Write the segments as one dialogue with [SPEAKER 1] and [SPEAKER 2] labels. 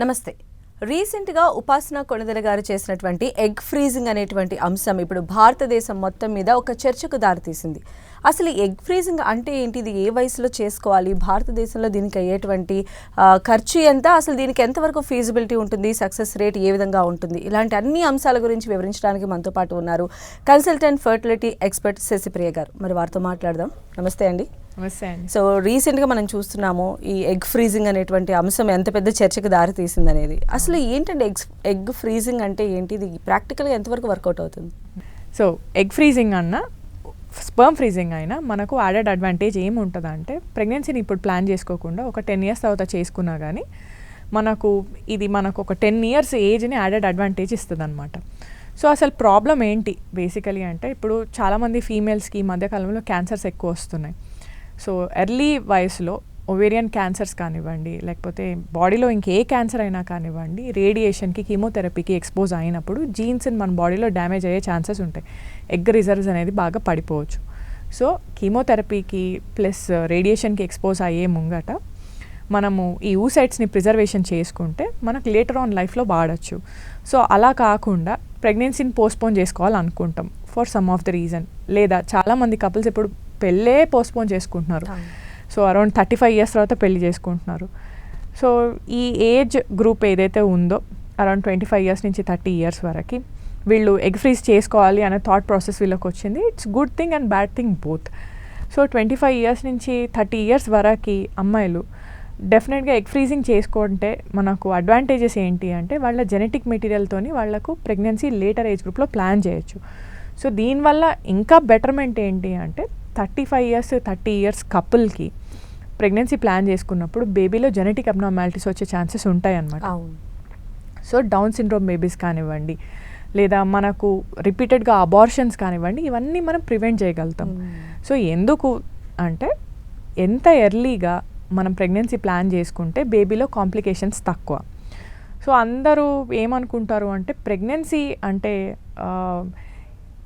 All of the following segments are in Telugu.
[SPEAKER 1] నమస్తే. రీసెంట్గా ఉపాసన కొణిదెల గారు చేసినటువంటి ఎగ్ ఫ్రీజింగ్ అనేటువంటి అంశం ఇప్పుడు భారతదేశం మొత్తం మీద ఒక చర్చకు దారితీసింది. అసలు ఎగ్ ఫ్రీజింగ్ అంటే ఏంటి ఇది ఏ వయసులో చేసుకోవాలి? భారతదేశంలో దీనికి అయ్యేటువంటి ఖర్చు ఎంత? అసలు దీనికి ఎంతవరకు ఫీజిబిలిటీ ఉంటుంది? సక్సెస్ రేట్ ఏ విధంగా ఉంటుంది? ఇలాంటి అన్ని అంశాల గురించి వివరించడానికి మనతో పాటు ఉన్నారు కన్సల్టెంట్ ఫర్టిలిటీ ఎక్స్పర్ట్ శశిప్రియ గారు. మరి వారితో మాట్లాడదాం. నమస్తే అండి. సో రీసెంట్గా మనం చూస్తున్నాము ఈ ఎగ్ ఫ్రీజింగ్ అనేటువంటి అంశం ఎంత పెద్ద చర్చకు దారి తీసింది అనేది. అసలు ఏంటంటే ఎగ్ ఎగ్ ఫ్రీజింగ్ అంటే ఏంటి ఇది ప్రాక్టికల్గా ఎంతవరకు వర్కౌట్ అవుతుంది?
[SPEAKER 2] సో ఎగ్ ఫ్రీజింగ్ అన్న స్పర్మ్ ఫ్రీజింగ్ అయినా మనకు యాడెడ్ అడ్వాంటేజ్ ఏముంటుంది అంటే ప్రెగ్నెన్సీని ఇప్పుడు ప్లాన్ చేసుకోకుండా ఒక టెన్ ఇయర్స్ తర్వాత చేసుకున్నా కానీ మనకు ఇది మనకు ఒక టెన్ ఇయర్స్ ఏజ్ని యాడెడ్ అడ్వాంటేజ్ ఇస్తుంది అనమాట సో అసలు ప్రాబ్లం ఏంటి? బేసికలీ అంటే ఇప్పుడు చాలామంది ఫీమేల్స్కి ఈ మధ్యకాలంలో క్యాన్సర్స్ ఎక్కువ వస్తున్నాయి. సో ఎర్లీ వయసులో ఒవేరియన్ క్యాన్సర్స్ కానివ్వండి లేకపోతే బాడీలో ఇంకే క్యాన్సర్ అయినా కానివ్వండి రేడియేషన్కి కీమోథెరపీకి ఎక్స్పోజ్ అయినప్పుడు జీన్స్ మన బాడీలో డ్యామేజ్ అయ్యే ఛాన్సెస్ ఉంటాయి. ఎగ్ రిజర్వ్స్ అనేది బాగా పడిపోవచ్చు. సో కీమోథెరపీకి ప్లస్ రేడియేషన్కి ఎక్స్పోజ్ అయ్యే ముంగట మనము ఈ ఊసైట్స్ని ప్రిజర్వేషన్ చేసుకుంటే మనకు లేటర్ ఆన్ లైఫ్లో వాడచ్చు. సో అలా కాకుండా ప్రెగ్నెన్సీని postpone చేసుకోవాలనుకుంటాం for some of the reason. లేదా చాలామంది కపుల్స్ ఇప్పుడు పెళ్ళే పోస్ట్పోన్ చేసుకుంటున్నారు. So around thirty five years తర్వాత పెళ్ళి చేసుకుంటున్నారు. సో ఈ ఏజ్ గ్రూప్ ఏదైతే ఉందో అరౌండ్ ట్వంటీ ఫైవ్ ఇయర్స్ నుంచి థర్టీ ఇయర్స్ వరకు వీళ్ళు ఎగ్ ఫ్రీజ్ చేసుకోవాలి అనే థాట్ ప్రాసెస్ వీళ్ళకి వచ్చింది. It's good thing and bad thing both so twenty five years నుంచి థర్టీ ఇయర్స్ వరకు అమ్మాయిలు డెఫినెట్గా ఎగ్ ఫ్రీజింగ్ చేసుకుంటే మనకు అడ్వాంటేజెస్ ఏంటి అంటే వాళ్ళ జెనెటిక్ మెటీరియల్తోని వాళ్ళకు ప్రెగ్నెన్సీ లేటర్ ఏజ్ గ్రూప్లో ప్లాన్ చేయొచ్చు. సో దీనివల్ల ఇంకా బెటర్మెంట్ ఏంటి అంటే thirty five years thirty years కపుల్కి pregnancy plan చేసుకున్నప్పుడు బేబీలో జెనెటిక్ అబ్నార్మాలిటీస్ వచ్చే ఛాన్సెస్ ఉంటాయి అన్నమాట సో డౌన్ సిండ్రోమ్ బేబీస్ కానివ్వండి లేదా మనకు రిపీటెడ్గా అబార్షన్స్ కానివ్వండి ఇవన్నీ మనం ప్రివెంట్ చేయగలుగుతాం. సో ఎందుకు అంటే ఎంత ఎర్లీగా మనం ప్రెగ్నెన్సీ ప్లాన్ చేసుకుంటే బేబీలో కాంప్లికేషన్స్ తక్కువ. సో అందరూ ఏమనుకుంటారు అంటే ప్రెగ్నెన్సీ అంటే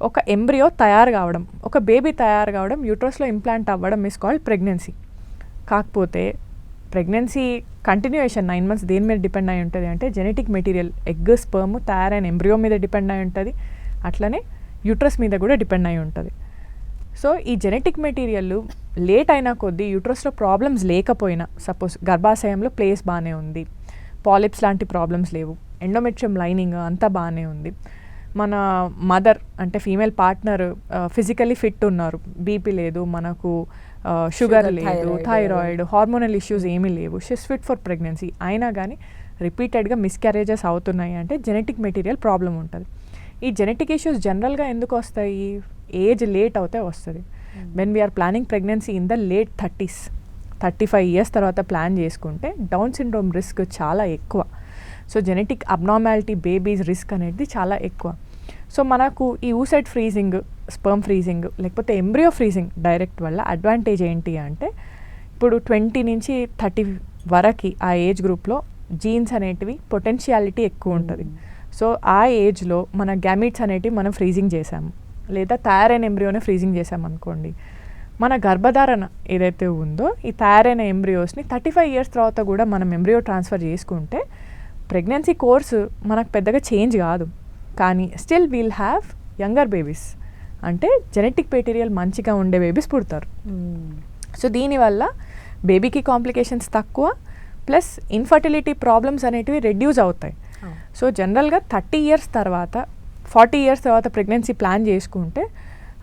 [SPEAKER 2] ఒక ఎంబ్రియో తయారు కావడం ఒక బేబీ తయారు కావడం యూట్రస్లో ఇంప్లాంట్ అవ్వడం ఇస్ కాల్డ్ ప్రెగ్నెన్సీ కాకపోతే ప్రెగ్నెన్సీ కంటిన్యూయేషన్ నైన్ మంత్స్ దేని మీద డిపెండ్ అయి ఉంటుంది అంటే జెనెటిక్ మెటీరియల్ ఎగ్ స్పర్మ్ తయారైన ఎంబ్రియో మీద డిపెండ్ అయి ఉంటుంది. అట్లనే యూట్రస్ మీద కూడా డిపెండ్ అయి ఉంటుంది. సో ఈ జెనెటిక్ మెటీరియల్ లేట్ అయినా కొద్దీ యూట్రస్లో ప్రాబ్లమ్స్ లేకపోయినా సపోజ్ గర్భాశయంలో ప్లేస్ బాగానే ఉంది. పాలిప్స్ లాంటి ప్రాబ్లమ్స్ లేవు. ఎండోమెట్రియం లైనింగ్ అంతా బాగానే ఉంది. మన మదర్ అంటే ఫీమేల్ పార్ట్నర్ ఫిజికలీ ఫిట్ ఉన్నారు. బీపీ లేదు మనకు షుగర్ లేదు. థైరాయిడ్ హార్మోనల్ ఇష్యూస్ ఏమీ లేవు. షిస్ ఫిట్ ఫర్ ప్రెగ్నెన్సీ అయినా కానీ రిపీటెడ్గా మిస్క్యారేజెస్ అవుతున్నాయి అంటే జెనెటిక్ మెటీరియల్ ప్రాబ్లం ఉంటుంది. ఈ జెనెటిక్ ఇష్యూస్ జనరల్గా ఎందుకు వస్తాయి? ఏజ్ లేట్ అవుతే వస్తుంది. When we are planning pregnancy in the late thirties thirty five years తర్వాత ప్లాన్ చేసుకుంటే డౌన్ సిండ్రోమ్ రిస్క్ చాలా ఎక్కువ. So genetic abnormality babies risk అనేది చాలా ఎక్కువ. సో మనకు ఈ ఊసైడ్ ఫ్రీజింగ్ స్పర్మ్ ఫ్రీజింగ్ లేకపోతే ఎంబ్రియో ఫ్రీజింగ్ డైరెక్ట్ వల్ల అడ్వాంటేజ్ ఏంటి అంటే ఇప్పుడు ట్వంటీ నుంచి థర్టీ వరకు ఆ ఏజ్ గ్రూప్లో జీన్స్ అనేటివి పొటెన్షియాలిటీ ఎక్కువ ఉంటుంది. సో ఆ ఏజ్లో మన గ్యామిట్స్ అనేటివి మనం ఫ్రీజింగ్ చేసాము లేదా తయారైన ఎంబ్రియోనే ఫ్రీజింగ్ చేసామనుకోండి మన గర్భధారణ ఏదైతే ఉందో ఈ తయారైన ఎంబ్రియోస్ని థర్టీ ఫైవ్ ఇయర్స్ తర్వాత కూడా మనం ఎంబ్రియో ట్రాన్స్ఫర్ చేసుకుంటే ప్రెగ్నెన్సీ కోర్సు మనకు పెద్దగా చేంజ్ కాదు. కానీ still we'll have younger babies. అంటే జెనెటిక్ మెటీరియల్ మంచిగా ఉండే బేబీస్ పుడతారు. సో దీనివల్ల బేబీకి కాంప్లికేషన్స్ తక్కువ ప్లస్ ఇన్ఫర్టిలిటీ ప్రాబ్లమ్స్ అనేటివి రెడ్యూస్ అవుతాయి. సో జనరల్గా థర్టీ ఇయర్స్ తర్వాత ఫార్టీ ఇయర్స్ తర్వాత ప్రెగ్నెన్సీ ప్లాన్ చేసుకుంటే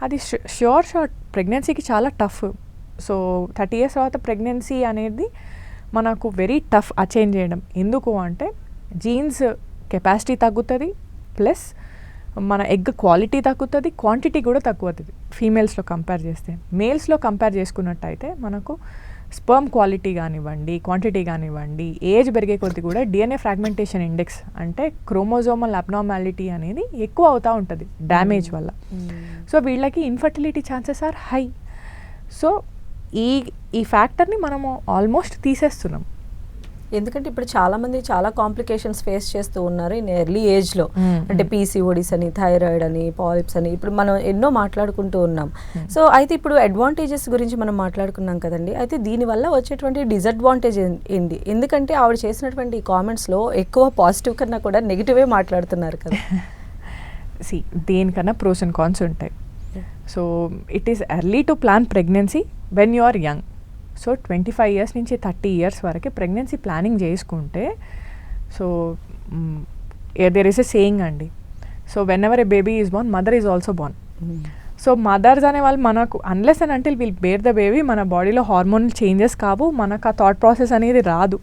[SPEAKER 2] అది ష్యూర్ షార్ట్ ప్రెగ్నెన్సీకి చాలా టఫ్. సో థర్టీ ఇయర్స్ తర్వాత ప్రెగ్నెన్సీ అనేది మనకు వెరీ టఫ్ అచైన్ చేయడం. ఎందుకు అంటే జీన్స్ కెపాసిటీ తగ్గుతుంది ప్లస్ మన ఎగ్ క్వాలిటీ తగ్గుతుంది క్వాంటిటీ కూడా తగ్గుతుంది. ఫీమేల్స్లో కంపేర్ చేస్తే మేల్స్లో కంపేర్ చేసుకున్నట్టయితే మనకు స్పర్మ్ క్వాలిటీ కానివ్వండి క్వాంటిటీ కానివ్వండి ఏజ్ పెరిగే కొద్దీ కూడా డిఎన్ఏ ఫ్రాగ్మెంటేషన్ ఇండెక్స్ అంటే క్రోమోజోమల్ అబ్నార్మాలిటీ అనేది ఎక్కువ అవుతూ ఉంటుంది డ్యామేజ్ వల్ల. సో వీళ్ళకి infertility chances are high. So ఈ ఈ ఫ్యాక్టర్ని మనము ఆల్మోస్ట్ తీసేస్తున్నాం.
[SPEAKER 1] ఎందుకంటే ఇప్పుడు చాలా మంది చాలా కాంప్లికేషన్స్ ఫేస్ చేస్తూ ఉన్నారు ఇన్ ఎర్లీ ఏజ్లో.
[SPEAKER 2] Mm,
[SPEAKER 1] అంటే. పీసీఓడిస్ అని థైరాయిడ్ అని పాలిప్స్ అని ఇప్పుడు మనం ఎన్నో మాట్లాడుకుంటూ ఉన్నాం.
[SPEAKER 2] Hmm.
[SPEAKER 1] సో అయితే ఇప్పుడు అడ్వాంటేజెస్ గురించి మనం మాట్లాడుకున్నాం కదండి. అయితే దీనివల్ల వచ్చేటువంటి డిసడ్వాంటేజ్ ఏంటి ఎందుకంటే ఆవిడ చేసినటువంటి కామెంట్స్లో ఎక్కువ పాజిటివ్ కన్నా కూడా నెగిటివే మాట్లాడుతున్నారు కదా.
[SPEAKER 2] సి దేనికన్నా ప్రోస్ అండ్ కాన్స్ ఉంటాయి. So it is early to plan pregnancy when you are young so twenty five years నుంచి థర్టీ ఇయర్స్ వరకు ప్రెగ్నెన్సీ ప్లానింగ్ చేసుకుంటే so there is a saying అండి. So whenever a baby is born mother is also born so mothers అనే వాళ్ళు మనకు అన్లెస్ అండ్ అంటే విల్ బేర్ ద బేబీ మన బాడీలో హార్మోనల్ చేంజెస్ కావు మనకు ఆ థాట్ ప్రాసెస్ అనేది రాదు.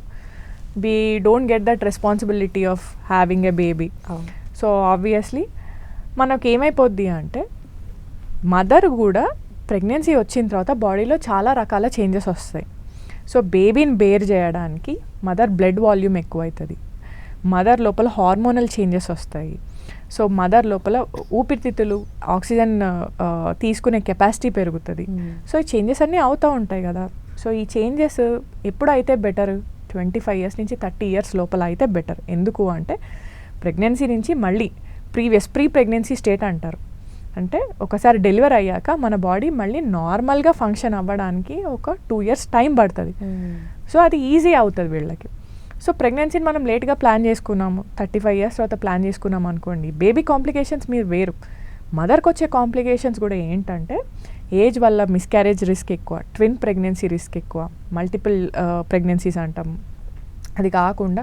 [SPEAKER 2] We don't get that responsibility of having a baby so obviously మనకు ఏమైపోద్ది అంటే మదర్ కూడా ప్రెగ్నెన్సీ వచ్చిన తర్వాత బాడీలో చాలా రకాల చేంజెస్ వస్తాయి. సో బేబీని బేర్ చేయడానికి మదర్ బ్లడ్ వాల్యూమ్ ఎక్కువ అవుతుంది మదర్ లోపల హార్మోనల్ చేంజెస్ వస్తాయి. సో మదర్ లోపల ఊపిరితిత్తులు ఆక్సిజన్ తీసుకునే కెపాసిటీ పెరుగుతుంది.
[SPEAKER 1] Hmm.
[SPEAKER 2] సో ఈ చేంజెస్ అన్నీ అవుతూ ఉంటాయి కదా. సో ఈ చేంజెస్ ఎప్పుడు అయితే బెటర్? ట్వంటీ ఫైవ్ ఇయర్స్ నుంచి థర్టీ ఇయర్స్ లోపల అయితే బెటర్. ఎందుకు అంటే ప్రెగ్నెన్సీ నుంచి మళ్ళీ ప్రీవియస్ ప్రీ ప్రెగ్నెన్సీ స్టేట్ అంటారు. అంటే ఒకసారి డెలివర్ అయ్యాక మన బాడీ మళ్ళీ నార్మల్గా ఫంక్షన్ అవ్వడానికి ఒక టూ ఇయర్స్ టైం పడుతుంది. సో అది ఈజీ అవుతుంది వీళ్ళకి. సో ప్రెగ్నెన్సీని మనం లేట్గా ప్లాన్ చేసుకున్నాము థర్టీ ఫైవ్ ఇయర్స్ తర్వాత ప్లాన్ చేసుకున్నాం అనుకోండి బేబీ కాంప్లికేషన్స్ మీరు వేరు. మదర్కి వచ్చే కాంప్లికేషన్స్ కూడా ఏంటంటే ఏజ్ వల్ల మిస్క్యారేజ్ రిస్క్ ఎక్కువ ట్విన్ ప్రెగ్నెన్సీ రిస్క్ ఎక్కువ మల్టిపుల్ ప్రెగ్నెన్సీస్ అంటాం. అది కాకుండా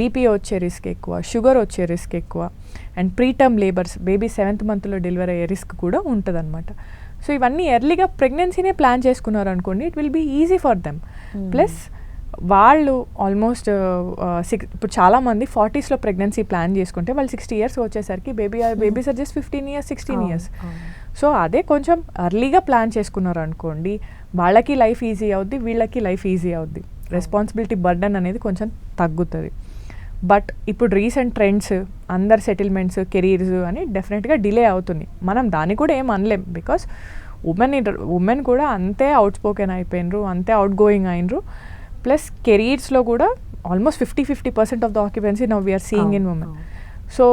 [SPEAKER 2] బీపీ వచ్చే రిస్క్ ఎక్కువ షుగర్ వచ్చే రిస్క్ ఎక్కువ and preterm labours baby seventh మంత్లో డెలివరీ అయ్యే రిస్క్ కూడా ఉంటుందన్నమాట. సో ఇవన్నీ ఎర్లీగా ప్రెగ్నెన్సీనే ప్లాన్ చేసుకున్నారు అనుకోండి it will be easy for them. Plus వాళ్ళు ఆల్మోస్ట్ సిక్స్ ఇప్పుడు చాలామంది ఫార్టీస్లో ప్రెగ్నెన్సీ ప్లాన్ చేసుకుంటే వాళ్ళు సిక్స్టీ ఇయర్స్ వచ్చేసరికి baby babies are just fifteen years sixteen years. So అదే కొంచెం అర్లీగా ప్లాన్ చేసుకున్నారు అనుకోండి వాళ్ళకి లైఫ్ ఈజీ అవుద్ది వీళ్ళకి లైఫ్ ఈజీ అవుద్ది. రెస్పాన్సిబిలిటీ బర్డన్ అనేది కొంచెం తగ్గుతుంది. బట్ ఇప్పుడు రీసెంట్ ట్రెండ్స్ అందరు సెటిల్మెంట్స్ కెరీర్స్ అని డెఫినెట్గా డిలే అవుతుంది మనం దాన్ని కూడా ఏం అనలేం బికాస్ ఉమెన్ ఉమెన్ కూడా అంతే అవుట్ స్పోకెన్ అయిపోయినరు అంతే అవుట్ గోయింగ్ అయినరు ప్లస్ కెరీర్స్లో కూడా almost fifty fifty percent of the occupancy now we are seeing in women. So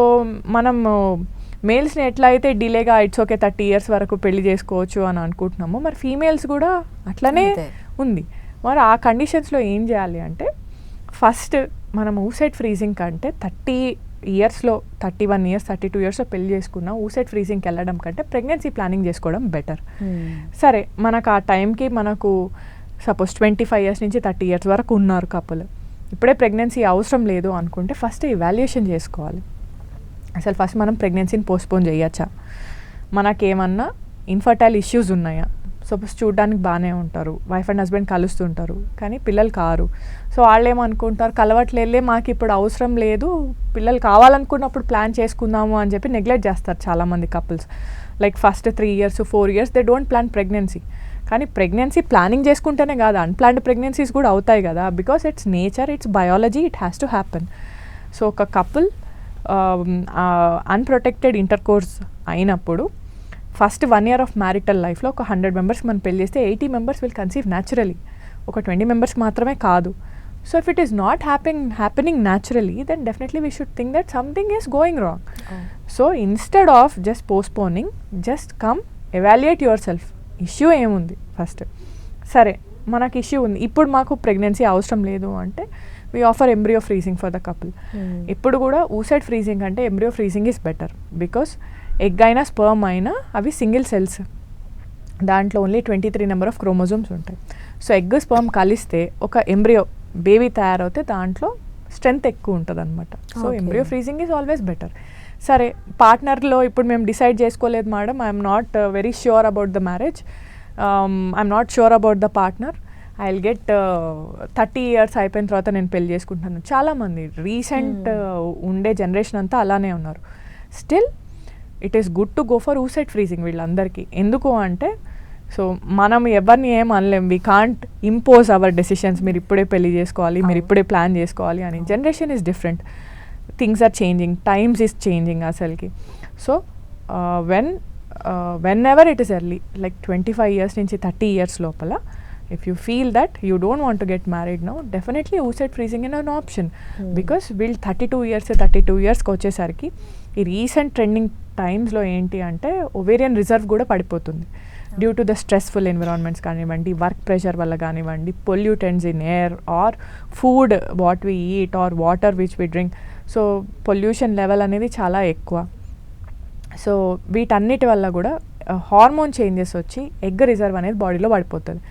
[SPEAKER 2] మనం మేల్స్ని ఎట్లా అయితే డిలేగా ఇట్స్ ఓకే థర్టీ ఇయర్స్ వరకు పెళ్ళి చేసుకోవచ్చు అని అనుకుంటున్నాము మరి ఫీమేల్స్ కూడా అట్లనే. ఉంది మరి ఆ కండిషన్స్లో ఏం చేయాలి అంటే ఫస్ట్ మనం ఊసైడ్ ఫ్రీజింగ్ కంటే థర్టీ ఇయర్స్లో thirty one years thirty two ఇయర్స్లో పెళ్ళి చేసుకున్న ఊసైడ్ ఫ్రీజింగ్కి వెళ్ళడం కంటే ప్రెగ్నెన్సీ ప్లానింగ్ చేసుకోవడం బెటర్. సరే మనకు ఆ టైంకి మనకు సపోజ్ ట్వంటీ ఫైవ్ ఇయర్స్ నుంచి థర్టీ ఇయర్స్ వరకు ఉన్నారు కపుల్. ఇప్పుడే ప్రెగ్నెన్సీ అవసరం లేదు అనుకుంటే ఫస్ట్ ఇవాల్యుయేషన్ చేసుకోవాలి. అసలు ఫస్ట్ మనం ప్రెగ్నెన్సీని పోస్ట్పోన్ చేయొచ్చా? మనకేమన్నా ఇన్ఫర్టైల్ ఇష్యూస్ ఉన్నాయా? సపోజ్ చూడడానికి బాగానే ఉంటారు. వైఫ్ అండ్ హస్బెండ్ కలుస్తుంటారు. కానీ పిల్లలు కారు. సో వాళ్ళు ఏమనుకుంటారు కలవట్లేదులే మాకు ఇప్పుడు అవసరం లేదు. పిల్లలు కావాలనుకున్నప్పుడు ప్లాన్ చేసుకుందాము అని చెప్పి నెగ్లెక్ట్ చేస్తారు చాలామంది couples. Like first three years four years they don't plan pregnancy కానీ ప్రెగ్నెన్సీ ప్లానింగ్ చేసుకుంటేనే కాదు అన్ప్లాన్డ్ ప్రెగ్నెన్సీస్ కూడా అవుతాయి కదా. Because it's nature it's biology it has to happen so ఒక కపుల్ అన్ప్రొటెక్టెడ్ ఇంటర్ కోర్స్ అయినప్పుడు first one year of marital లైఫ్లో ఒక హండ్రెడ్ మెంబర్స్కి మనం పెళ్ళి చేస్తే eighty members will conceive naturally. ఒక ట్వంటీ మెంబర్స్ మాత్రమే కాదు. So if it is not happening happening naturally then definitely we should think that something is going wrong so instead of just postponing just come evaluate yourself issue ఏముంది? ఫస్ట్ సరే మనకి ఇష్యూ ఉంది. ఇప్పుడు మాకు ప్రెగ్నెన్సీ అవసరం లేదు అంటే we offer embryo freezing for the couple ఇప్పుడు కూడా ఊసైడ్ ఫ్రీజింగ్ అంటే embryo freezing is better because egg అయినా స్పర్మ్ అయినా అవి సింగిల్ సెల్స్. దాంట్లో only twenty three number of chromosomes ఉంటాయి. సో ఎగ్ స్పర్మ్ కలిస్తే ఒక ఎంబ్రియో బేబీ తయారవుతే దాంట్లో స్ట్రెంగ్త్ ఎక్కువ ఉంటుంది అనమాట so. Embryo freezing is always better సరే పార్ట్నర్లో ఇప్పుడు మేము డిసైడ్ చేసుకోలేదు madam I'm not very sure about the marriage I'm not sure about the partner I will get thirty years అయిపోయిన తర్వాత నేను పెళ్ళి చేసుకుంటాను. చాలామంది రీసెంట్ ఉండే జనరేషన్ అంతా అలానే ఉన్నారు. Still it is good to go for oocyte freezing వీళ్ళందరికీ. ఎందుకు అంటే సో మనం ఎవరిని ఏం అనలేం. We can't impose our decisions మీరు ఇప్పుడే పెళ్ళి చేసుకోవాలి మీరు. ఇప్పుడే ప్లాన్ చేసుకోవాలి అని. Generation is different things are changing times is changing అసలుకి. So when whenever it is early like twenty five years నుంచి థర్టీ ఇయర్స్ లోపల if you feel that you don't want to get married now definitely oocyte freezing in an option. Because వీళ్ళు thirty two years thirty two ఇయర్స్కి వచ్చేసరికి ఈ రీసెంట్ ట్రెండింగ్ టైమ్స్లో ఏంటి అంటే ఒవేరియన్ రిజర్వ్ కూడా పడిపోతుంది. Due to the stressful environments కానివ్వండి వర్క్ ప్రెషర్ వల్ల కానివ్వండి pollutants in air or food what we eat or water which we drink so pollution level అనేది చాలా ఎక్కువ. సో వీటన్నిటి వల్ల కూడా uh, హార్మోన్ చేంజెస్ వచ్చి ఎగ్ రిజర్వ్ అనేది బాడీలో పడిపోతుంది.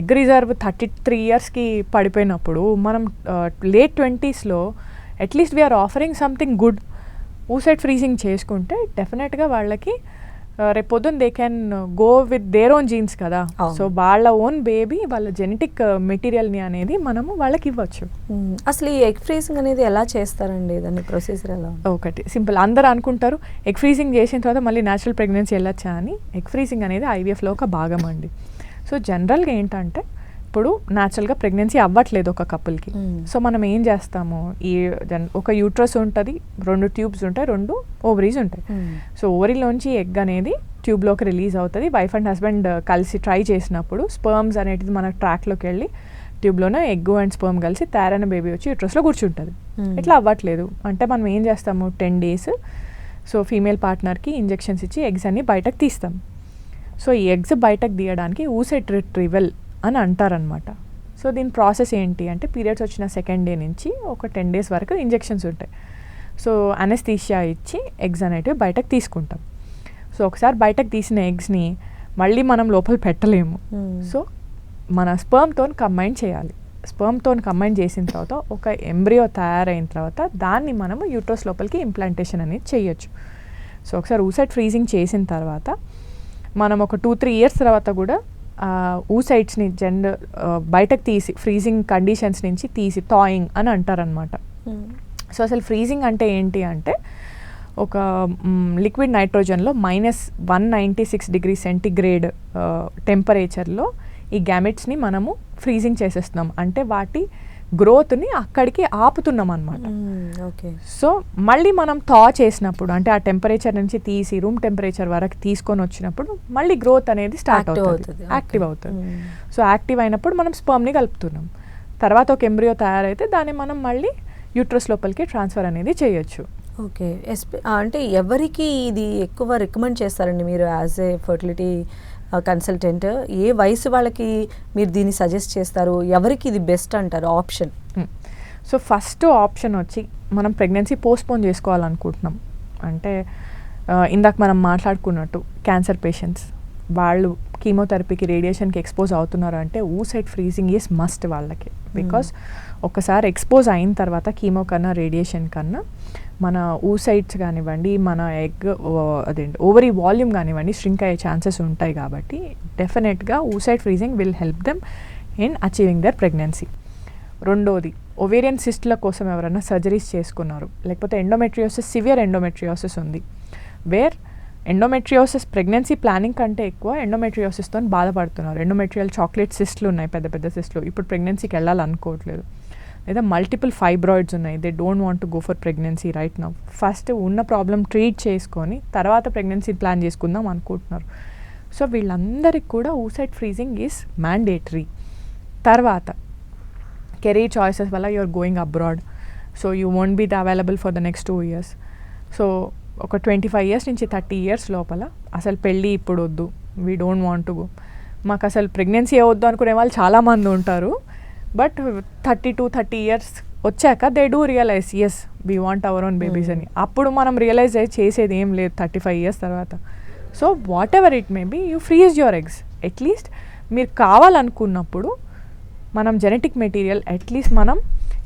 [SPEAKER 2] ఎగ్ రిజర్వ్ థర్టీ త్రీ ఇయర్స్కి పడిపోయినప్పుడు మనం late ట్వంటీస్లో at least we are offering something good oocyte freezing చేసుకుంటే డెఫినెట్గా వాళ్ళకి ఆ, రేపు పొద్దున్న they can go with their own genes కదా. సో వాళ్ళ ఓన్ బేబీ వాళ్ళ జెనెటిక్ మెటీరియల్ని అనేది మనము వాళ్ళకి ఇవ్వచ్చు.
[SPEAKER 1] అసలు ఈ ఎగ్ ఫ్రీజింగ్ అనేది ఎలా చేస్తారండి దాని ప్రొసీజర్ ఎలా?
[SPEAKER 2] ఒకటి సింపుల్ అందరూ అనుకుంటారు ఎగ్ ఫ్రీజింగ్ చేసిన తర్వాత మళ్ళీ న్యాచురల్ ప్రెగ్నెన్సీ వెళ్ళొచ్చా అని ఎగ్ ఫ్రీజింగ్ అనేది ఐవీఎఫ్లో ఒక భాగం అండి సో జనరల్గా ఏంటంటే ఇప్పుడు న్యాచురల్గా ప్రెగ్నెన్సీ అవ్వట్లేదు ఒక కపుల్కి. సో మనం ఏం చేస్తాము? ఈ ఒక యూట్రస్ ఉంటుంది రెండు ట్యూబ్స్ ఉంటాయి రెండు ఓవరీస్ ఉంటాయి. సో ఓవరీలోంచి ఎగ్ అనేది ట్యూబ్లోకి రిలీజ్ అవుతుంది. వైఫ్ అండ్ హస్బెండ్ కలిసి ట్రై చేసినప్పుడు స్పర్మ్స్ అనేది మన ట్రాక్లోకి వెళ్ళి ట్యూబ్లోనే ఎగ్ అండ్ స్పర్మ్ కలిసి తయారైన బేబీ వచ్చి యూట్రస్లో కూర్చుంటుంది. ఇట్లా అవ్వట్లేదు? అంటే మనం ఏం చేస్తాము? టెన్ డేస్ సో ఫీమేల్ పార్ట్నర్కి ఇంజెక్షన్స్ ఇచ్చి ఎగ్స్ అన్ని బయటకు తీస్తాం. సో ఈ ఎగ్స్ బయటకు తీయడానికి ఊసెట్ రిట్రివెల్ అని అంటారనమాట సో దీని ప్రాసెస్ ఏంటి అంటే పీరియడ్స్ వచ్చిన సెకండ్ డే నుంచి ఒక టెన్ డేస్ వరకు ఇంజెక్షన్స్ ఉంటాయి. సో అనెస్థీషియా ఇచ్చి ఎగ్స్ అనేటివి బయటకు తీసుకుంటాం. సో ఒకసారి బయటకు తీసిన ఎగ్స్ని మళ్ళీ మనం లోపల పెట్టలేము.
[SPEAKER 1] మ్మ్.
[SPEAKER 2] సో మన స్పర్మ్తో కంబైన్ చేయాలి. స్పర్మ్తో కంబైన్ చేసిన తర్వాత ఒక ఎంబ్రియో తయారైన తర్వాత దాన్ని మనము యూట్రస్ లోపలికి ఇంప్లాంటేషన్ అనేది చేయొచ్చు. సో ఒకసారి ఊసైడ్ ఫ్రీజింగ్ చేసిన తర్వాత మనం ఒక టూ త్రీ ఇయర్స్ తర్వాత కూడా ఊసైడ్స్ని జెండ్ బయటకు తీసి ఫ్రీజింగ్ కండిషన్స్ నుంచి తీసి టాయింగ్ అని అంటారనమాట
[SPEAKER 1] మ్మ్.
[SPEAKER 2] సో అసలు ఫ్రీజింగ్ అంటే ఏంటి అంటే ఒక liquid నైట్రోజన్లో minus one ninety six degree centigrade టెంపరేచర్లో ఈ గ్యామెట్స్ని మనము ఫ్రీజింగ్ చేసేస్తున్నాం అంటే వాటి గ్రోత్ని అక్కడికి ఆపుతున్నాం అనమాట.
[SPEAKER 1] ఓకే
[SPEAKER 2] సో మళ్ళీ మనం థా చేసినప్పుడు అంటే ఆ టెంపరేచర్ నుంచి తీసి రూమ్ టెంపరేచర్ వరకు తీసుకొని వచ్చినప్పుడు మళ్ళీ గ్రోత్ అనేది స్టార్ట్ అవుతుంది. యాక్టివ్. అవుతుంది. సో యాక్టివ్ అయినప్పుడు మనం స్పర్మ్ని కలుపుతున్నాం తర్వాత ఒక ఎంబ్రియో తయారైతే దాన్ని మనం మళ్ళీ యూట్రస్ లోపలికి ట్రాన్స్ఫర్ అనేది చేయొచ్చు
[SPEAKER 1] ఓకే ఎస్పి అంటే ఎవరికి ఇది ఎక్కువ రికమెండ్ చేస్తారండి మీరు యాజ్ ఏ ఫర్టిలిటీ కన్సల్టెంట్ ఏ వయసు వాళ్ళకి మీరు దీన్ని సజెస్ట్ చేస్తారు? ఎవరికి ఇది బెస్ట్ అంటారు? ఆప్షన్
[SPEAKER 2] సో ఫస్ట్ ఆప్షన్ వచ్చి మనం ప్రెగ్నెన్సీ పోస్ట్పోన్ చేసుకోవాలనుకుంటున్నాం. అంటే ఇందాక మనం మాట్లాడుకున్నట్టు క్యాన్సర్ పేషెంట్స్ వాళ్ళు కీమోథెరపీకి రేడియేషన్కి ఎక్స్పోజ్ అవుతున్నారు అంటే ఊసైడ్ ఫ్రీజింగ్ ఈజ్ మస్ట్ వాళ్ళకి బికాస్ ఒకసారి ఎక్స్పోజ్ అయిన తర్వాత కీమో కన్నా రేడియేషన్ కన్నా మన ఊసైడ్స్ కానివ్వండి మన ఎగ్ అదేంటి ఓవరీ వాల్యూమ్ కానివ్వండి స్ట్రింక్ అయ్యే ఛాన్సెస్ ఉంటాయి కాబట్టి డెఫినెట్గా oocyte freezing will help them in achieving their pregnancy రెండోది ఒవేరియన్ సిస్ట్ల కోసం ఎవరైనా సర్జరీస్ చేసుకున్నారు. లేకపోతే ఎండోమెట్రియోసిస్ సివియర్ ఎండోమెట్రియోసిస్ ఉంది. వేర్ ఎండోమెట్రియోసిస్ ప్రెగ్నెన్సీ ప్లానింగ్ కంటే ఎక్కువ ఎండోమెట్రియోసిస్తో బాధపడుతున్నారు. ఎండోమెట్రియల్ చాక్లెట్ సిస్ట్లు ఉన్నాయి పెద్ద పెద్ద సిస్ట్లు ఇప్పుడు ప్రెగ్నెన్సీకి వెళ్ళాలనుకోవట్లేదు. లేదా మల్టిపుల్ ఫైబ్రాయిడ్స్ ఉన్నాయి. They don't want to go for pregnancy right now first ఉన్న ప్రాబ్లం ట్రీట్ చేసుకొని తర్వాత ప్రెగ్నెన్సీ ప్లాన్ చేసుకుందాం అనుకుంటున్నారు. సో వీళ్ళందరికీ కూడా ఊసైడ్ ఫ్రీజింగ్ ఈజ్ మ్యాండేటరీ తర్వాత కెరీర్ చాయిసెస్ వల్ల you're going abroad so you won't be the available for the next two years so ఒక ట్వంటీ ఫైవ్ ఇయర్స్ నుంచి థర్టీ ఇయర్స్ లోపల అసలు పెళ్ళి ఇప్పుడు వద్దు. We don't want to go మాకు అసలు ప్రెగ్నెన్సీ వద్దు అనుకునే వాళ్ళు చాలామంది ఉంటారు. But thirty to thirty years వచ్చాక they do realise yes we want our own babies అని. అప్పుడు మనం రియలైజ్ అయ్యి చేసేది ఏం లేదు థర్టీ ఫైవ్ ఇయర్స్ తర్వాత. So whatever it may be you freeze your eggs at least మీరు కావాలనుకున్నప్పుడు మనం జెనెటిక్ మెటీరియల్ అట్లీస్ట్ మనం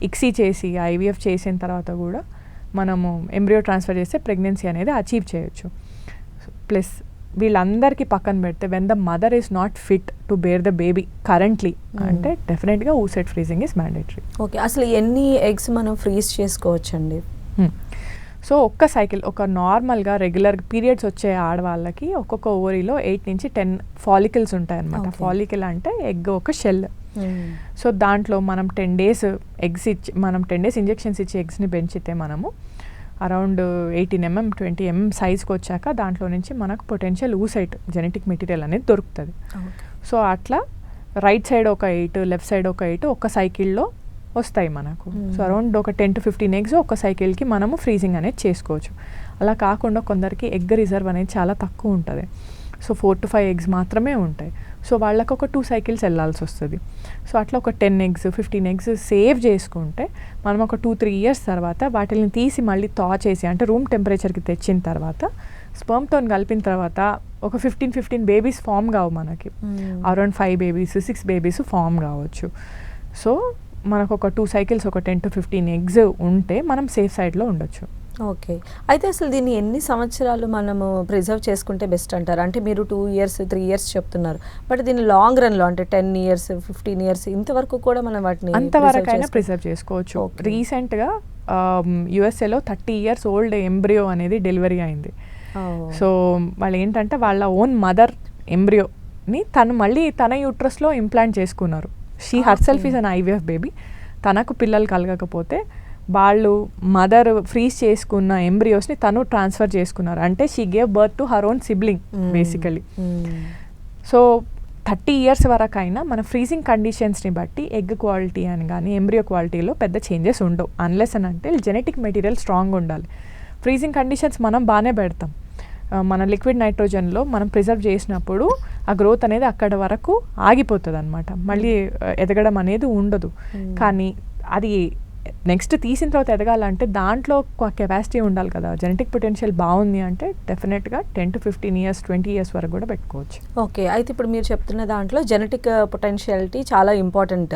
[SPEAKER 2] ఇక్సీ చేసి ఐవీఎఫ్ చేసిన తర్వాత కూడా మనము ఎంబ్రియో ట్రాన్స్ఫర్ చేస్తే ప్రెగ్నెన్సీ అనేది అచీవ్ చేయొచ్చు. ప్లస్ వీళ్ళందరికీ పక్కన పెడితే when the mother is not fit to bear the baby currently అంటే డెఫినెట్గా oocyte freezing is mandatory
[SPEAKER 1] okay అసలు ఎన్ని ఎగ్స్ మనం ఫ్రీజ్ చేసుకోవచ్చండి?
[SPEAKER 2] సో ఒక్క సైకిల్ ఒక నార్మల్గా రెగ్యులర్ పీరియడ్స్ వచ్చే ఆడవాళ్ళకి ఒక్కొక్క ఓవరీలో ఎయిట్ నుంచి టెన్ ఫాలికల్స్ ఉంటాయి అనమాట
[SPEAKER 1] Okay.
[SPEAKER 2] ఫాలికల్ అంటే ఎగ్ ఒక షెల్ సో దాంట్లో మనం టెన్ డేస్ ఎగ్స్ ఇచ్చి మనం టెన్ డేస్ ఇంజెక్షన్స్ ఇచ్చి ఎగ్స్ని పెంచితే మనము around eighteen mm twenty mm సైజ్కి వచ్చాక దాంట్లో నుంచి మనకు పొటెన్షియల్ ఊసైట్ జెనెటిక్ మెటీరియల్ అనేది దొరుకుతుంది. సో అట్లా రైట్ సైడ్ ఒక ఎయిట్ లెఫ్ట్ సైడ్ ఒక ఎయిట్ ఒక సైకిల్లో వస్తాయి మనకు. So
[SPEAKER 1] Hmm.
[SPEAKER 2] అరౌండ్ ఒక టెన్ టు ఫిఫ్టీన్ ఎగ్స్ ఒక సైకిల్కి మనము ఫ్రీజింగ్ అనేది చేసుకోవచ్చు. అలా కాకుండా కొందరికి ఎగ్ రిజర్వ్ అనేది చాలా తక్కువ ఉంటుంది. So four to five eggs మాత్రమే ఉంటాయి. సో వాళ్ళకి ఒక టూ సైకిల్స్ వెళ్ళాల్సి వస్తుంది. సో అట్లా ఒక ten eggs fifteen eggs save చేసుకుంటే మనం ఒక టూ త్రీ ఇయర్స్ తర్వాత వాటిని తీసి మళ్ళీ తా చేసి అంటే రూమ్ టెంపరేచర్కి తెచ్చిన తర్వాత స్పర్మ్తో కలిపిన తర్వాత ఒక ఫిఫ్టీన్ ఫిఫ్టీన్ బేబీస్ ఫామ్ కావు మనకి. Around five babies six babies form కావచ్చు. సో మనకు ఒక టూ సైకిల్స్ ఒక టెన్ టు ఫిఫ్టీన్ ఎగ్స్ ఉంటే మనం సేఫ్ సైడ్లో ఉండొచ్చు.
[SPEAKER 1] ఓకే. అయితే అసలు దీన్ని ఎన్ని సంవత్సరాలు మనము ప్రిజర్వ్ చేసుకుంటే బెస్ట్ అంటారు? అంటే మీరు టూ ఇయర్స్ త్రీ ఇయర్స్ చెప్తున్నారు. బట్ దీన్ని లాంగ్ రన్లో అంటే టెన్ ఇయర్స్ ఫిఫ్టీన్ ఇయర్స్ ఇంతవరకు కూడా మనం వాటిని
[SPEAKER 2] అంతవరకైనా ప్రిజర్వ్ చేసుకోవచ్చు. రీసెంట్గా యుఎస్ఏలో థర్టీ ఇయర్స్ ఓల్డ్ ఎంబ్రియో అనేది డెలివరీ అయింది. సో వాళ్ళు ఏంటంటే వాళ్ళ ఓన్ మదర్ ఎంబ్రియోని తను మళ్ళీ తన యూట్రస్లో ఇంప్లాంట్ చేసుకున్నారు. She herself. Is an IVF baby. తనకు పిల్లలు కలగకపోతే వాళ్ళు మదర్ ఫ్రీజ్ చేసుకున్న ఎంబ్రియోస్ని తను ట్రాన్స్ఫర్ చేసుకున్నారు. అంటే she gave birth to her own sibling. Basically. So thirty years వరకు అయినా మన ఫ్రీజింగ్ కండిషన్స్ని బట్టి ఎగ్ క్వాలిటీ అని కానీ ఎంబ్రియో క్వాలిటీలో పెద్ద చేంజెస్ ఉండవు. అన్లెస్ అని అంటే జెనెటిక్ మెటీరియల్ స్ట్రాంగ్ ఉండాలి. ఫ్రీజింగ్ కండిషన్స్ మనం బాగానే పెడతాం. మన లిక్విడ్ నైట్రోజన్లో మనం ప్రిజర్వ్ చేసినప్పుడు ఆ గ్రోత్ అనేది అక్కడ వరకు ఆగిపోతుంది అనమాట మళ్ళీ ఎదగడం అనేది ఉండదు.
[SPEAKER 1] Hmm.
[SPEAKER 2] కానీ అది నెక్స్ట్ తీసిన తర్వాత ఎదగాలంటే దాంట్లో కెపాసిటీ ఉండాలి కదా. జెనెటిక్ పొటెన్షియల్ బాగుంది అంటే డెఫినెట్గా ten to fifteen years twenty years వరకు కూడా పెట్టుకోవచ్చు.
[SPEAKER 1] ఓకే. అయితే ఇప్పుడు మీరు చెప్తున్న దాంట్లో జెనెటిక్ పొటెన్షియాలిటీ చాలా ఇంపార్టెంట్.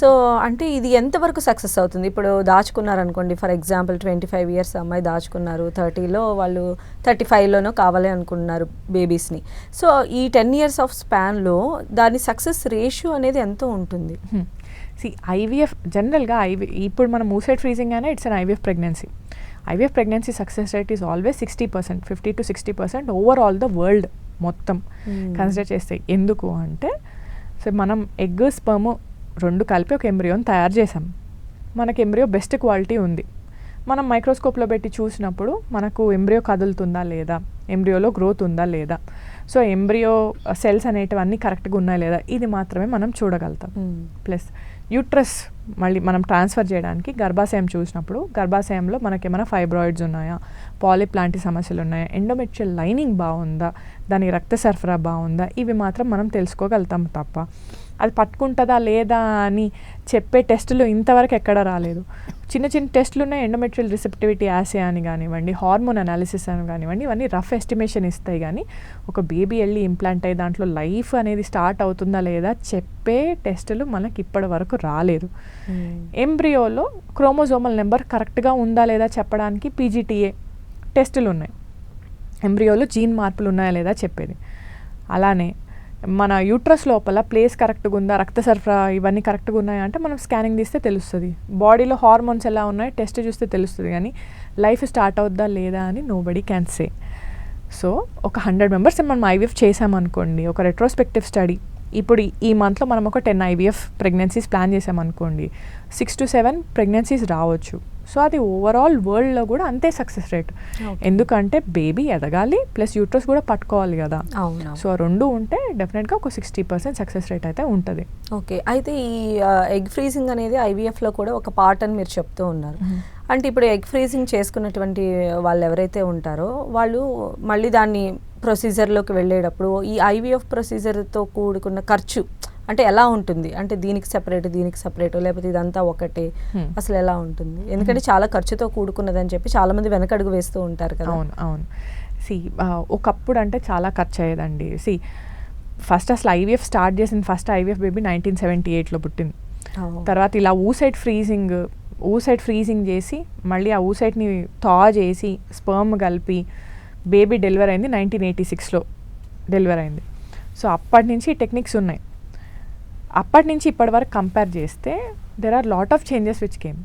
[SPEAKER 1] సో అంటే ఇది ఎంతవరకు సక్సెస్ అవుతుంది? ఇప్పుడు దాచుకున్నారు అనుకోండి for example twenty five years అమ్మాయి దాచుకున్నారు థర్టీలో వాళ్ళు థర్టీ ఫైవ్లోనో కావాలి అనుకుంటున్నారు బేబీస్ని. సో ఈ టెన్ ఇయర్స్ ఆఫ్ స్పాన్లో దాని సక్సెస్ రేషియో అనేది ఎంత ఉంటుంది?
[SPEAKER 2] సి ఐవీఎఫ్ జనరల్గా ఐవి ఇప్పుడు మనం మూసైడ్ ఫ్రీజింగ్ అయినా it's an IVF pregnancy IVF pregnancy success rate is always sixty percent fifty to sixty percent overall the world మొత్తం
[SPEAKER 1] Hmm.
[SPEAKER 2] కన్సిడర్ చేస్తే. ఎందుకు అంటే సో మనం ఎగ్ స్పర్మ్ రెండు కలిపి ఒక ఎంబ్రియోని తయారు చేసాం మనకి ఎంబ్రియో బెస్ట్ క్వాలిటీ ఉంది. మనం మైక్రోస్కోప్లో పెట్టి చూసినప్పుడు మనకు ఎంబ్రియో కదులుతుందా లేదా? ఎంబ్రియోలో గ్రోత్ ఉందా లేదా? సో ఎంబ్రియో సెల్స్ అనేటివన్నీ కరెక్ట్గా ఉన్నాయా లేదా? ఇది మాత్రమే మనం చూడగలుగుతాం. ప్లస్ యూట్రస్ మళ్ళీ మనం ట్రాన్స్ఫర్ చేయడానికి గర్భాశయం చూసినప్పుడు గర్భాశయంలో మనకేమైనా ఫైబ్రాయిడ్స్ ఉన్నాయా? పాలిప్ లాంటి సమస్యలు ఉన్నాయా? ఎండోమెట్రియల్ లైనింగ్ బాగుందా? దాని రక్త సరఫరా బాగుందా? ఇవి మాత్రం మనం తెలుసుకోగలుగుతాం తప్ప. అది పట్టుకుంటుందా లేదా అని చెప్పే టెస్టులు ఇంతవరకు ఎక్కడ రాలేదు. చిన్న చిన్న టెస్టులు ఉన్నాయి ఎండోమెట్రియల్ రిసెప్టివిటీ యాసే అని కానివ్వండి హార్మోన్ అనాలిసిస్ అని కానివ్వండి ఇవన్నీ రఫ్ ఎస్టిమేషన్ ఇస్తాయి కానీ ఒక బేబీ వెళ్ళి ఇంప్లాంట్ అయ్యి దాంట్లో లైఫ్ అనేది స్టార్ట్ అవుతుందా లేదా చెప్పే టెస్టులు మనకి ఇప్పటి వరకు రాలేదు. ఎంబ్రియోలో క్రోమోజోమల్ నెంబర్ కరెక్ట్గా ఉందా లేదా చెప్పడానికి పీజీటీఏ టెస్టులు ఉన్నాయి ఎంబ్రియోలో జీన్ మార్పులు ఉన్నాయా లేదా చెప్పేది. అలానే మన యూట్రస్ లోపల ప్లేస్ కరెక్ట్గా ఉందా రక్త సరఫరా ఇవన్నీ కరెక్ట్గా ఉన్నాయా అంటే మనం స్కానింగ్ తీస్తే తెలుస్తుంది. బాడీలో హార్మోన్స్ ఎలా ఉన్నాయి టెస్ట్ చూస్తే తెలుస్తుంది కానీ లైఫ్ స్టార్ట్ అవుద్దా లేదా అని nobody can say so ఒక హండ్రెడ్ మెంబర్స్ మనం ఐవీఎఫ్ చేసామనుకోండి ఒక రెట్రోస్పెక్టివ్ స్టడీ ఇప్పుడు ఈ- ఈ మంత్లో మనం ఒక టెన్ ఐవీఎఫ్ ప్రెగ్నెన్సీస్ ప్లాన్ చేసామనుకోండి సిక్స్ టు సెవెన్ ప్రెగ్నెన్సీస్ రావచ్చు. సో అది ఓవరాల్ వరల్డ్లో కూడా అంతే సక్సెస్ రేట్. ఎందుకంటే బేబీ ఎదగాలి ప్లస్ యూట్రస్ కూడా పట్టుకోవాలి కదా.
[SPEAKER 1] అవును
[SPEAKER 2] సో ఆ రెండు ఉంటే డెఫినెట్గా ఒక సిక్స్టీ పర్సెంట్ సక్సెస్ రేట్ అయితే ఉంటుంది.
[SPEAKER 1] ఓకే. అయితే ఈ ఎగ్ ఫ్రీజింగ్ అనేది IVF లో కూడా ఒక పార్ట్ అని మీరు చెప్తూ ఉన్నారు. అంటే ఇప్పుడు ఎగ్ ఫ్రీజింగ్ చేసుకున్నటువంటి వాళ్ళు ఎవరైతే ఉంటారో వాళ్ళు మళ్ళీ దాన్ని ప్రొసీజర్లోకి వెళ్ళేటప్పుడు ఈ ఐవీఎఫ్ ప్రొసీజర్తో కూడుకున్న ఖర్చు అంటే ఎలా ఉంటుంది? అంటే దీనికి సెపరేట్ దీనికి సెపరేట్ లేకపోతే ఇదంతా ఒకటే. అసలు ఎలా ఉంటుంది? ఎందుకంటే చాలా ఖర్చుతో కూడుకున్నదని చెప్పి చాలా మంది వెనకడుగు వేస్తూ ఉంటారు కదా.
[SPEAKER 2] అవును అవును. సి ఒకప్పుడు అంటే చాలా ఖర్చు అయ్యేదండి సి ఫస్ట్ అసలు ఐవీఎఫ్ స్టార్ట్ చేసిన first IVF baby nineteen seventy ఎయిట్లో పుట్టింది. తర్వాత ఇలా ఊసైడ్ ఫ్రీజింగ్ ఊసైడ్ ఫ్రీజింగ్ చేసి మళ్ళీ ఆ ఊసైడ్ని థా చేసి స్పర్మ్ కలిపి బేబీ డెలివర్ అయింది నైన్టీన్ ఎయిటీ సిక్స్లో డెలివర్ అయింది. సో అప్పటి నుంచి టెక్నిక్స్ ఉన్నాయి. అప్పటి నుంచి ఇప్పటి వరకు కంపేర్ చేస్తే there are lot of changes which came.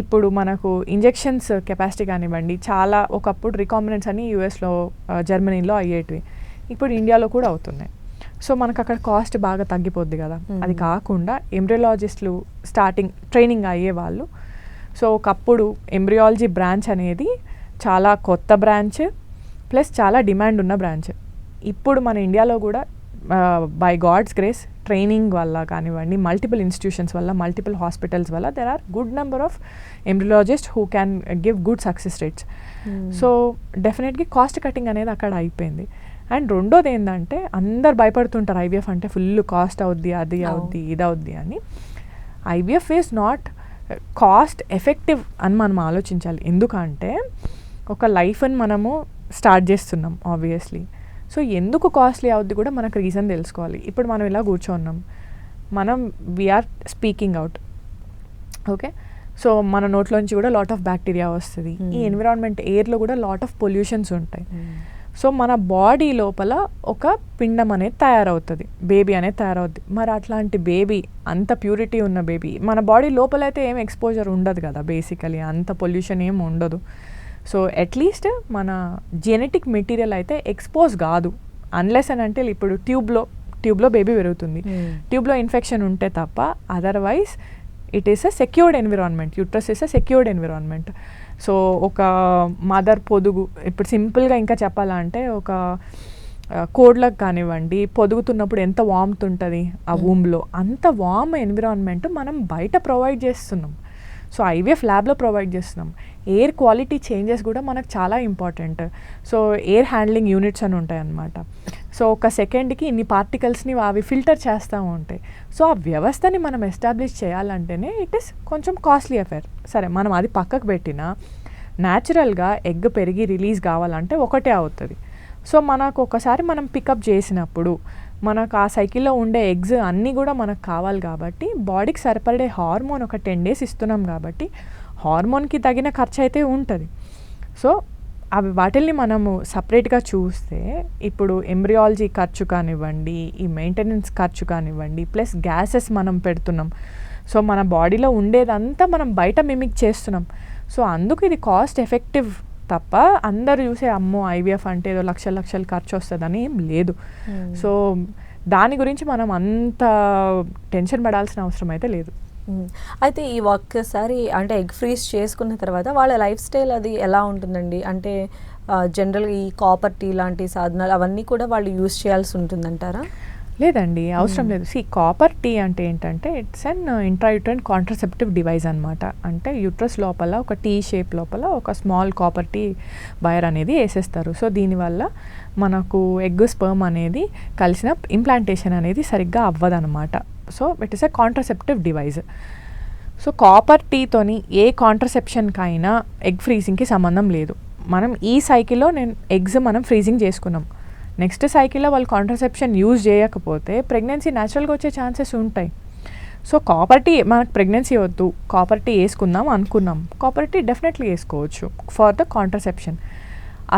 [SPEAKER 2] ఇప్పుడు మనకు ఇంజెక్షన్స్ కెపాసిటీ కానివ్వండి చాలా ఒకప్పుడు రికాంబినెంట్స్ అని యూఎస్లో జర్మనీలో అయ్యేటివి. ఇప్పుడు ఇండియాలో కూడా అవుతున్నాయి. సో మనకు అక్కడ కాస్ట్ బాగా తగ్గిపోద్ది కదా.
[SPEAKER 1] Hmm.
[SPEAKER 2] అది కాకుండా ఎంబ్రియాలజిస్టులు స్టార్టింగ్ ట్రైనింగ్ అయ్యే వాళ్ళు. సో ఒకప్పుడు ఎంబ్రియాలజీ బ్రాంచ్ అనేది చాలా కొత్త బ్రాంచ్ ప్లస్ చాలా డిమాండ్ ఉన్న బ్రాంచ్ ఇప్పుడు మన ఇండియాలో కూడా బై గాడ్స్ గ్రేస్ ట్రైనింగ్ వల్ల కానివ్వండి మల్టిపుల్ ఇన్స్టిట్యూషన్స్ వల్ల మల్టిపుల్ హాస్పిటల్స్ వల్ల there are good number of embryologist who can give good success rates so డెఫినెట్గా కాస్ట్ కటింగ్ అనేది అక్కడ అయిపోయింది. అండ్ రెండోది ఏంటంటే అందరు భయపడుతుంటారు ఐవీఎఫ్ అంటే ఫుల్ కాస్ట్ అవుద్ది అది. అవుద్ది ఇది అవుద్ది అని. IVF is not cost effective అని మనం ఆలోచించాలి. ఎందుకంటే ఒక లైఫ్ని మనము స్టార్ట్ చేస్తున్నాం ఆబ్వియస్లీ సో ఎందుకు కాస్ట్లీ అవుద్ది కూడా మనకు రీజన్ తెలుసుకోవాలి. ఇప్పుడు మనం ఇలా కూర్చోన్నాం. మనం we are speaking out okay so మన నోట్లోంచి కూడా లాట్ ఆఫ్ బ్యాక్టీరియా వస్తుంది. ఈ
[SPEAKER 1] Hmm.
[SPEAKER 2] ఎన్విరాన్మెంట్ ఎయిర్లో కూడా లాట్ ఆఫ్ పొల్యూషన్స్ ఉంటాయి. సో మన బాడీ లోపల ఒక పిండం అనేది తయారవుతుంది. బేబీ అనేది తయారవుద్ది. మరి అట్లాంటి బేబీ అంత ప్యూరిటీ ఉన్న బేబీ మన బాడీ లోపల అయితే ఏం ఎక్స్పోజర్ ఉండదు కదా బేసికలీ అంత పొల్యూషన్ ఏం ఉండదు. సో అట్లీస్ట్ మన జెనెటిక్ మెటీరియల్ అయితే ఎక్స్పోజ్ కాదు. అన్లెస్ అని అంటే ఇప్పుడు ట్యూబ్లో ట్యూబ్లో బేబీ పెరుగుతుంది. ట్యూబ్లో ఇన్ఫెక్షన్ ఉంటే తప్ప otherwise it is a secured environment uterus is a secured environment so ఒక మదర్ పొదుగు ఇప్పుడు సింపుల్గా ఇంకా చెప్పాలంటే ఒక కోడ్లకు కానివ్వండి పొదుగుతున్నప్పుడు ఎంత వామ్త్ ఉంటుంది ఆ. వూమ్లో అంత వామ్ ఎన్విరాన్మెంట్ మనం బయట ప్రొవైడ్ చేస్తున్నాం. సో ఐవీఎఫ్ ల్యాబ్లో ప్రొవైడ్ చేస్తున్నాం. ఎయిర్ క్వాలిటీ చేంజెస్ కూడా మనకు చాలా important. So air handling units అని ఉంటాయి అన్నమాట సో ఒక సెకండ్కి ఇన్ని పార్టికల్స్ని అవి ఫిల్టర్ చేస్తూ ఉంటాయి సో ఆ వ్యవస్థని మనం ఎస్టాబ్లిష్ చేయాలంటేనే ఇట్ ఇస్ కొంచెం కాస్ట్లీ అఫేర్ సరే మనం అది పక్కకు పెట్టినా న్యాచురల్గా ఎగ్ పెరిగి రిలీజ్ కావాలంటే ఒకటే అవుతుంది. సో మనకు ఒకసారి మనం పికప్ చేసినప్పుడు మనకు ఆ సైకిల్లో ఉండే ఎగ్స్ అన్నీ కూడా మనకు కావాలి కాబట్టి బాడీకి సరిపడే హార్మోన్ ఒక టెన్ డేస్ ఇస్తున్నాం కాబట్టి హార్మోన్కి తగిన ఖర్చు అయితే ఉంటుంది. సో అవి వాటిల్ని మనము సపరేట్గా చూస్తే ఇప్పుడు ఎంబ్రియాలజీ ఖర్చు కానివ్వండి ఈ మెయింటెనెన్స్ ఖర్చు కానివ్వండి ప్లస్ గ్యాసెస్ మనం పెడుతున్నాం. సో మన బాడీలో ఉండేదంతా మనం బయట మిమిక్ చేస్తున్నాం. సో అందుకు ఇది కాస్ట్ ఎఫెక్టివ్ తప్ప అందరు చూసే అమ్మో ఐవీఎఫ్ అంటే ఏదో లక్షల లక్షలు ఖర్చు వస్తుందని ఏం లేదు. సో దాని గురించి మనం అంత టెన్షన్ పడాల్సిన అవసరం అయితే లేదు.
[SPEAKER 1] అయితే ఈ ఒక్కసారి అంటే ఎగ్ ఫ్రీజ్ చేసుకున్న తర్వాత వాళ్ళ లైఫ్ స్టైల్ అది ఎలా ఉంటుందండి? అంటే జనరల్గా ఈ కాపర్ టీ లాంటి సాధనాలు అవన్నీ కూడా వాళ్ళు యూజ్ చేయాల్సి ఉంటుందంటారా?
[SPEAKER 2] లేదండి అవసరం. లేదు. సి కాపర్ టీ అంటే ఏంటంటే it's an intrauterine contraceptive device అనమాట అంటే యూట్రస్ లోపల ఒక టీ షేప్ లోపల ఒక స్మాల్ కాపర్ టీ వైర్ అనేది వేసేస్తారు. సో దీనివల్ల మనకు ఎగ్ స్పర్మ్ అనేది కలిసిన ఇంప్లాంటేషన్ అనేది సరిగ్గా అవ్వదన్నమాట. So it is a contraceptive device so copper టీతోని ఏ కాంట్రసెప్షన్కైనా ఎగ్ ఫ్రీజింగ్కి సంబంధం లేదు. మనం ఈ సైకిల్లో నేను ఎగ్స్ మనం ఫ్రీజింగ్ చేసుకున్నాం. నెక్స్ట్ సైకిల్లో వాళ్ళు కాంట్రసెప్షన్ యూజ్ చేయకపోతే ప్రెగ్నెన్సీ న్యాచురల్గా వచ్చే ఛాన్సెస్ ఉంటాయి. సో కాపర్టీ మనకు ప్రెగ్నెన్సీ వద్దు. కాపర్టీ వేసుకుందాం అనుకున్నాం. కాపర్టీ డెఫినెట్లీ వేసుకోవచ్చు ఫర్ ద కాంట్రసెప్షన్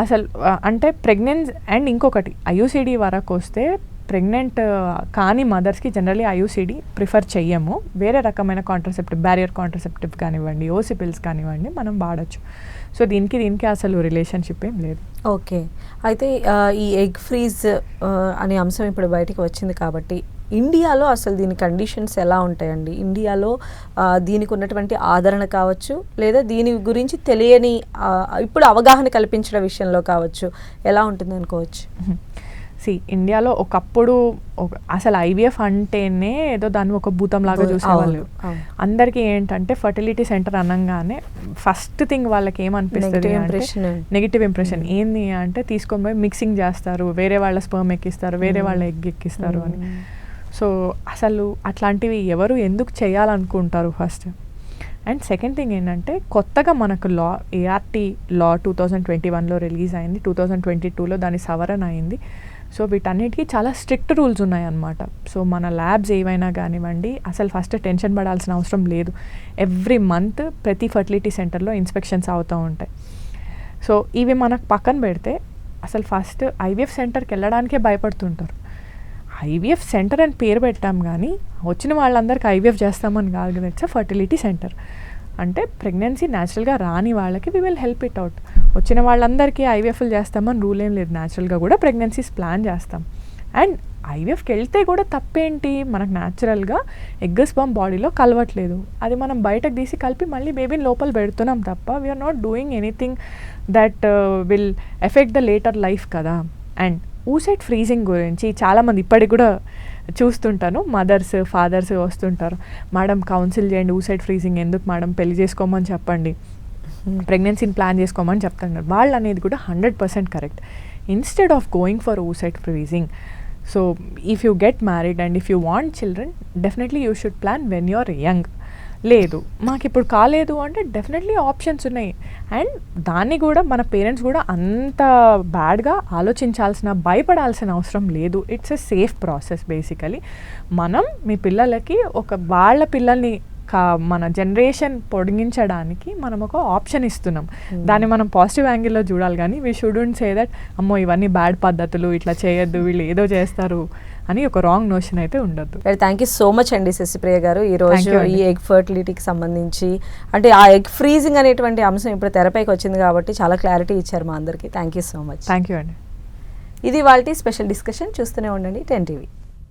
[SPEAKER 2] అసలు అంటే ప్రెగ్నెన్సీ అండ్ ఇంకొకటి ఐయూసీడీ వరకు వస్తే ప్రెగ్నెంట్ కాని మదర్స్కి జనరలీ ఐయూసీడీ ప్రిఫర్ చెయ్యము. వేరే రకమైన కాంట్రసెప్టివ్ బ్యారియర్ కాంట్రసెప్టివ్ కానివ్వండి ఓసి పిల్స్ కానివ్వండి మనం వాడచ్చు. సో దీనికి దీనికి అసలు రిలేషన్షిప్ ఏం లేదు.
[SPEAKER 1] ఓకే. అయితే ఈ ఎగ్ ఫ్రీజ్ అనే అంశం ఇప్పుడు బయటికి వచ్చింది కాబట్టి ఇండియాలో అసలు దీని కండిషన్స్ ఎలా ఉంటాయండి? ఇండియాలో దీనికి ఉన్నటువంటి ఆదరణ కావచ్చు లేదా దీని గురించి తెలియని ఇప్పుడు అవగాహన కల్పించడం విషయంలో కావచ్చు ఎలా ఉంటుంది అనుకోవచ్చు
[SPEAKER 2] సి ఇండియాలో ఒకప్పుడు ఒక- అసలు ఐవీఎఫ్ అంటేనే ఏదో దాన్ని ఒక భూతం లాగా చూసేవాళ్ళు. అందరికీ ఏంటంటే ఫర్టిలిటీ సెంటర్ అనగానే ఫస్ట్ థింగ్ వాళ్ళకి ఏమనిపిస్తుంది. Negative impression. ఏంది అంటే తీసుకొని పోయి మిక్సింగ్ చేస్తారు వేరే వాళ్ళ స్పర్మ్ ఎక్కిస్తారు వేరే
[SPEAKER 1] Mm.
[SPEAKER 2] వాళ్ళ ఎగ్ ఎక్కిస్తారు అని. సో అసలు అట్లాంటివి ఎవరు ఎందుకు చేయాలనుకుంటారు ఫస్ట్ అండ్ సెకండ్ థింగ్ ఏంటంటే కొత్తగా మనకు law ART law two thousand twenty వన్లో రిలీజ్ అయింది టూ థౌజండ్ ట్వంటీ టూలో దాని సవరణ అయింది సో వీటన్నిటికీ చాలా స్ట్రిక్ట్ రూల్స్ ఉన్నాయన్నమాట. సో మన ల్యాబ్స్ ఏవైనా కానివ్వండి అసలు ఫస్ట్ టెన్షన్ పడాల్సిన అవసరం లేదు. ఎవ్రీ మంత్ ప్రతి ఫర్టిలిటీ సెంటర్లో ఇన్స్పెక్షన్స్ అవుతూ ఉంటాయి. సో ఇవి మనకు పక్కన పెడితే అసలు ఫస్ట్ ఐవీఎఫ్ సెంటర్కి వెళ్ళడానికే భయపడుతుంటారు. ఐవీఎఫ్ సెంటర్ అని పేరు పెట్టాం కానీ వచ్చిన వాళ్ళందరికీ ఐవీఎఫ్ చేస్తామని కాదు కదా ఇట్స్ ఫర్టిలిటీ సెంటర్ అంటే ప్రెగ్నెన్సీ న్యాచురల్గా రాని వాళ్ళకి we will help it out వచ్చిన వాళ్ళందరికీ ఐవీఎఫ్లు చేస్తామని రూల్ ఏం లేదు. న్యాచురల్గా కూడా ప్రెగ్నెన్సీస్ ప్లాన్ చేస్తాం. అండ్ ఐవీఎఫ్కి వెళ్తే కూడా తప్పేంటి? మనకు న్యాచురల్గా ఎగ్ బామ్ బాడీలో కలవట్లేదు. అది మనం బయటకు తీసి కలిపి మళ్ళీ బేబీని లోపల పెడుతున్నాం తప్ప we're not doing anything that will affect the later life కదా. అండ్ ఊసెట్ ఫ్రీజింగ్ గురించి చాలామంది ఇప్పటికి కూడా చూస్తుంటాను. మదర్స్ ఫాదర్స్ వస్తుంటారు. మేడం కౌన్సిల్ చేయండి. ఊసైడ్ ఫ్రీజింగ్ ఎందుకు మేడం పెళ్ళి చేసుకోమని చెప్పండి. ప్రెగ్నెన్సీని ప్లాన్ చేసుకోమని చెప్తున్నారు. వాళ్ళు అనేది కూడా hundred percent correct instead of going for oocyte freezing so if you get married and if you want children definitely you should plan when you're young లేదు. మాకు ఇప్పుడు కాలేదు అంటే డెఫినెట్లీ ఆప్షన్స్ ఉన్నాయి. అండ్ దాన్ని కూడా మన పేరెంట్స్ కూడా అంత బ్యాడ్గా ఆలోచించాల్సిన భయపడాల్సిన అవసరం లేదు. It's a safe process basically మనం మీ పిల్లలకి ఒక వాళ్ళ పిల్లల్ని కా మన జనరేషన్ పొడిగించడానికి మనం ఒక ఆప్షన్ ఇస్తున్నాం. దాన్ని మనం పాజిటివ్ యాంగిల్లో చూడాలి. కానీ వీ షుడెంట్ సే దట్ అమ్మో ఇవన్నీ బ్యాడ్ పద్ధతులు ఇట్లా చేయొద్దు వీళ్ళు ఏదో చేస్తారు. అని ఒక రాంగ్ నోషన్ అయితే ఉండొద్దు
[SPEAKER 1] థ్యాంక్ యూ సో మచ్ అండి శశిప్రియ గారు. ఈ రోజు. ఈ ఎగ్ ఫర్టిలిటీకి సంబంధించి అంటే ఆ ఎగ్ ఫ్రీజింగ్ అనేటువంటి అంశం ఇప్పుడు తెరపైకి వచ్చింది కాబట్టి చాలా క్లారిటీ ఇచ్చారు మా అందరికీ. Thank you so much
[SPEAKER 2] thank you అండి.
[SPEAKER 1] ఇది వాళ్ళ స్పెషల్ డిస్కషన్ చూస్తూనే ఉండండి. Ten TV